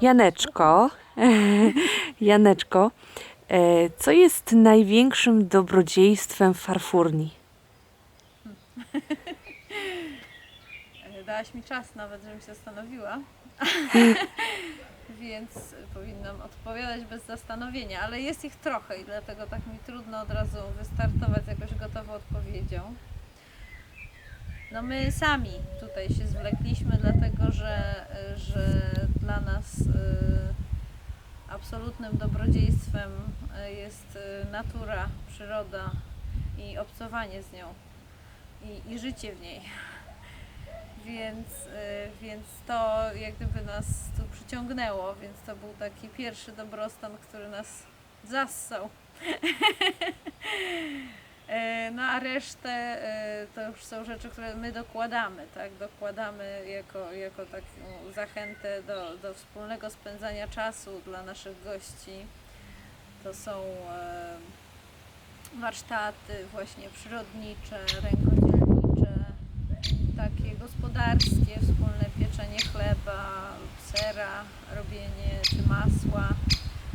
Janeczko, Janeczko, e, co jest największym dobrodziejstwem farfurni? Dałaś mi czas nawet, żebym się zastanowiła. Więc powinnam odpowiadać bez zastanowienia, ale jest ich trochę i dlatego tak mi trudno od razu wystartować z jakąś gotową odpowiedzią. No my sami tutaj się zwlekliśmy, dlatego że, że dla nas y, absolutnym dobrodziejstwem y, jest y, natura, przyroda i obcowanie z nią i, i życie w niej. Więc, y, więc to jak gdyby nas tu przyciągnęło, więc to był taki pierwszy dobrostan, który nas zassał. E, No a resztę e, to już są rzeczy, które my dokładamy, tak? Dokładamy jako, jako taką zachętę do, do wspólnego spędzania czasu dla naszych gości. To są e, warsztaty właśnie przyrodnicze, rękodzielnicze, takie gospodarskie, wspólne pieczenie chleba, sera, robienie czy masła.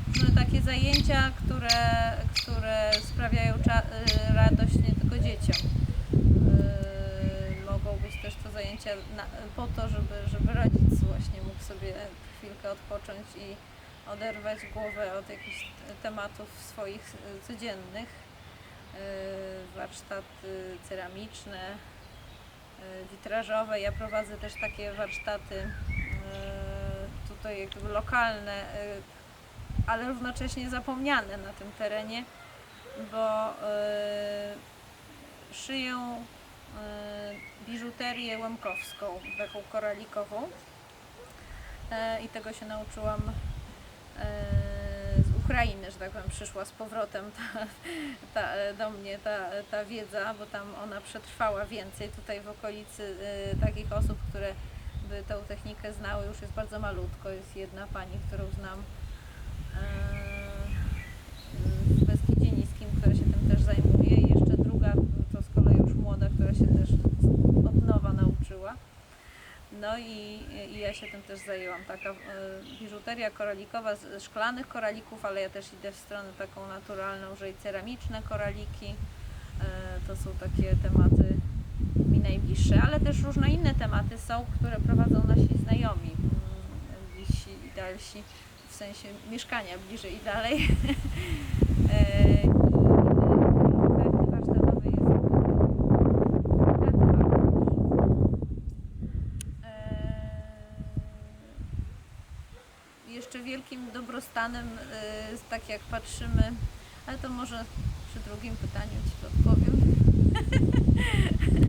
Różne takie zajęcia, które, sprawiają y, radość nie tylko dzieciom. Yy, Mogą być też to zajęcia na, po to, żeby, żeby rodzic właśnie mógł sobie chwilkę odpocząć i oderwać głowę od jakichś tematów swoich y, codziennych. Yy, Warsztaty ceramiczne, y, witrażowe. Ja prowadzę też takie warsztaty y, tutaj jakby lokalne, y, ale równocześnie zapomniane na tym terenie, bo y, szyję y, biżuterię łemkowską, taką koralikową E, i tego się nauczyłam e, z Ukrainy, że tak powiem, przyszła z powrotem ta, ta, do mnie ta, ta wiedza, bo tam ona przetrwała więcej. Tutaj w okolicy y, takich osób, które by tę technikę znały, już jest bardzo malutko. Jest jedna pani, którą znam yy, w Beskidzie Niskim, która się tym też zajmuje i jeszcze druga to z kolei już młoda, która się też od nowa nauczyła. No i, i ja się tym też zajęłam. Taka y, biżuteria koralikowa z szklanych koralików, ale ja też idę w stronę taką naturalną, że i ceramiczne koraliki. Y, to są takie tematy mi najbliższe, ale też różne inne tematy są, które prowadzą nasi znajomi, mm, bliżsi i dalsi, w sensie mieszkania bliżej i dalej. Jeszcze wielkim dobrostanem, jest tak jak patrzymy, ale to może przy drugim pytaniu Ci odpowiem.